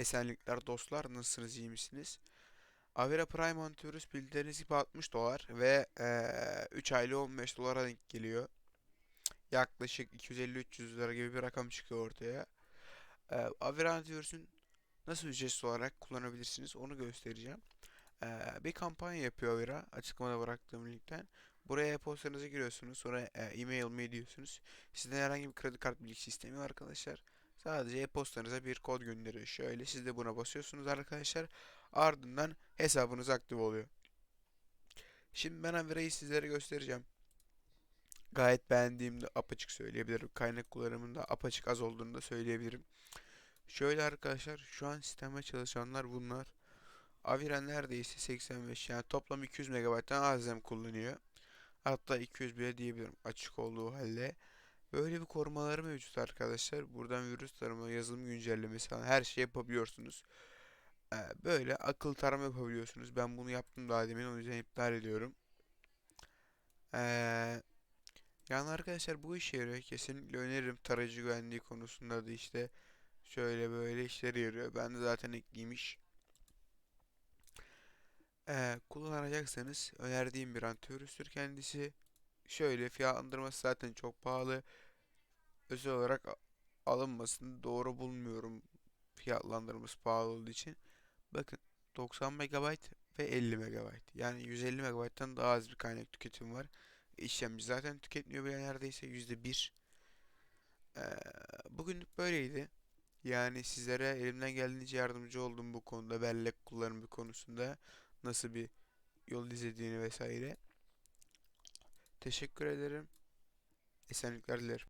Esenlikler dostlar nasılsınız iyi misiniz? Avira Prime antivirüs bildiğiniz gibi 60 dolar ve eee 3 aylık 15 dolara denk geliyor. Yaklaşık 250-300 lira gibi bir rakam çıkıyor ortaya. Eee Avira antivirüsün nasıl ücretsiz olarak kullanabilirsiniz onu göstereceğim. Eee, bir kampanya yapıyor Avira açıklamada bıraktığım linkten. Buraya e-postanızı giriyorsunuz sonra e, e-mail me diyorsunuz. Sizden herhangi bir kredi kart bilgisi istemiyor arkadaşlar. Sadece e-postanıza bir kod gönderiyor. Şöyle siz de buna basıyorsunuz arkadaşlar. Ardından hesabınız aktif oluyor. Şimdi ben Avira'yı sizlere göstereceğim. Gayet beğendiğimde apaçık söyleyebilirim. Kaynak kullanımında apaçık az olduğunu da söyleyebilirim. Şöyle arkadaşlar şu an sisteme çalışanlar bunlar. Avira neredeyse 85 yani toplam 200 MB'dan az kullanıyor. Hatta 200 bile diyebilirim açık olduğu halde. Böyle bir korumaları mevcut arkadaşlar. Buradan virüs tarama, yazılım güncellemesi falan her şey yapabiliyorsunuz. Ee, böyle akıl tarama yapabiliyorsunuz. Ben bunu yaptım daha demin o yüzden iptal ediyorum. Ee, yani arkadaşlar bu işe yarıyor. Kesinlikle öneririm. Tarayıcı güvenliği konusunda da işte şöyle böyle işleri yarıyor. Ben de zaten ekliymiş. Ee, kullanacaksanız önerdiğim bir antivirüstür kendisi. Şöyle fiyatlandırması zaten çok pahalı. Özel olarak alınmasını doğru bulmuyorum fiyatlandırması pahalı olduğu için. Bakın 90 MB ve 50 MB. Yani 150 MB'dan daha az bir kaynak tüketimi var. İşlemci zaten tüketmiyor bile neredeyse %1. Ee, bugünlük böyleydi. Yani sizlere elimden geldiğince yardımcı oldum bu konuda. Bellek kullanımı konusunda nasıl bir yol izlediğini vesaire. Teşekkür ederim. Esenlikler dilerim.